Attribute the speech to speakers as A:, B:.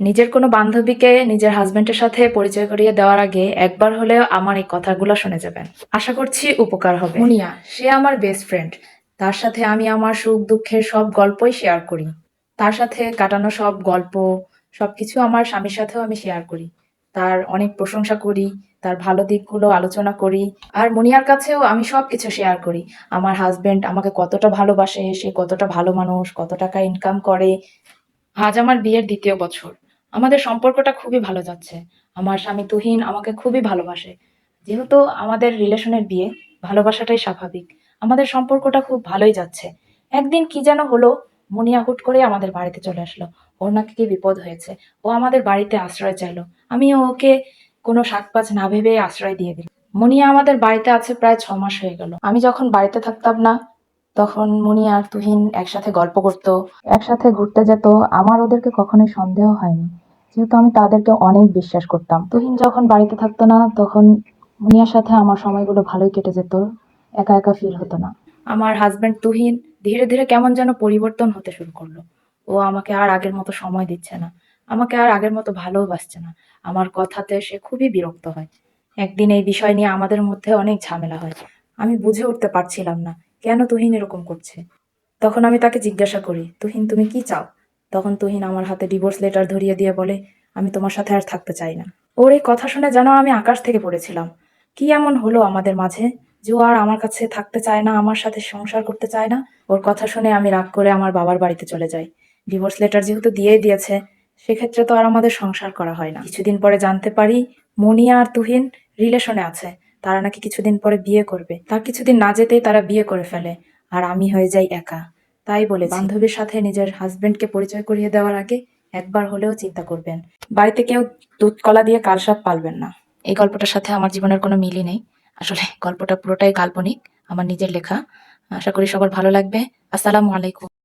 A: নিজের কোনো বান্ধবীকে নিজের হাজবেন্ডের সাথে পরিচয় করিয়ে দেওয়ার আগে একবার হলেও আমার এই কথাগুলো শুনে যাবেন। আশা করছি উপকার হবে। মুনিয়া সে আমার বেস্ট ফ্রেন্ড তার সাথে আমি আমার সুখ দুঃখের সব গল্পই শেয়ার করি। তার সাথে কাটানো সব গল্প সবকিছু আমার স্বামীর সাথেও আমি শেয়ার করি। তার অনেক প্রশংসা করি তার ভালো দিকগুলো আলোচনা করি আর মুনিয়ার কাছেও আমি সব কিছু শেয়ার করি। আমার হাজবেন্ড আমাকে কতটা ভালোবাসে সে কতটা ভালো মানুষ কত টাকা ইনকাম করে। আজ আমার বিয়ের দ্বিতীয় বছর। আমাদের সম্পর্কটা খুবই ভালো যাচ্ছে। আমার স্বামী তুহিন আমাকে খুবই ভালোবাসে। যেহেতু আমাদের রিলেশনের বিয়ে, ভালোবাসাটাই স্বাভাবিক। আমাদের সম্পর্কটা খুব ভালোই যাচ্ছে। একদিন কি যেন হলো, মুনিয়া হুট করে আমাদের বাড়িতে চলে আসলো। ওর নাকি কি বিপদ হয়েছে। ও আমাদের বাড়িতে আশ্রয় চাইলো। আমি ওকে কোনো শাকপাচ না ভেবে আশ্রয় দিয়ে দিলাম। মুনিয়া আমাদের বাড়িতে আছে প্রায় ছ মাস হয়ে গেল। আমি যখন বাড়িতে থাকতাম না, তখন মুনি আর তুহিন একসাথে গল্প করতো, একসাথে ঘুরতে যেত। আমার ওদেরকে কখনোই সন্দেহ হয়নি। যেহেতু আমি তাদেরকে অনেক বিশ্বাস করতাম। তুহিন যখন বাড়িতে থাকতো না, তখন মুনিয়ার সাথে আমার সময়গুলো ভালোই কেটে যেত। একা একা ফিল হতো না। আমার হাজবেন্ড তুহিন ধীরে ধীরে কেমন যেন পরিবর্তন হতে শুরু করল। ও আমাকে আর আগের মতো সময় দিচ্ছে না। আমাকে আর আগের মতো ভালোবাসছে না। আমার কথাতে সে খুবই বিরক্ত হয়। একদিন এই বিষয় নিয়ে আমাদের মধ্যে অনেক ঝামেলা হয়। আমি বুঝে উঠতে পারছিলাম না কেন তুহিন এরকম করছে। তখন আমি তাকে জিজ্ঞাসা করি, তুহিন, তুমি কি চাও? তখন তুহিন আমার হাতে ডিভোর্স লেটার ধরিয়ে দিয়ে বলে, আমি তোমার সাথে আর থাকতে চাই না। ওর এই কথা শুনে যেন আমি আকাশ থেকে পড়েছিলাম। কি এমন হলো আমাদের মাঝে যে আর আমার কাছে থাকতে চায় না, আমার সাথে সংসার করতে চায় না? ওর কথা শুনে আমি রাগ করে আমার বাবার বাড়িতে চলে যাই। ডিভোর্স লেটার যেহেতু দিয়েই দিয়েছে, সেক্ষেত্রে তো আর আমাদের সংসার করা হয় না। কিছুদিন পরে জানতে পারি মনিয়া আর তুহিন রিলেশনে আছে। তারা নাকি কিছুদিন পরে বিয়ে করবে। তার কিছুদিন না যেতেই তারা বিয়ে করে ফেলে, আর আমি হয়ে যাই একা। তাই বলে বান্ধবীর সাথে নিজের হাজবেন্ডকে পরিচয় করিয়ে দেওয়ার আগে একবার হলেও চিন্তা করবেন। বাড়িতে কেউ দুধ কলা দিয়ে কালসাপ পালবেন না। এই গল্পটার সাথে আমার জীবনের কোনো মিলই নেই। আসলে গল্পটা পুরোটাই কাল্পনিক আমার নিজের লেখা। আশা করি সবার ভালো লাগবে। আসসালামু আলাইকুম।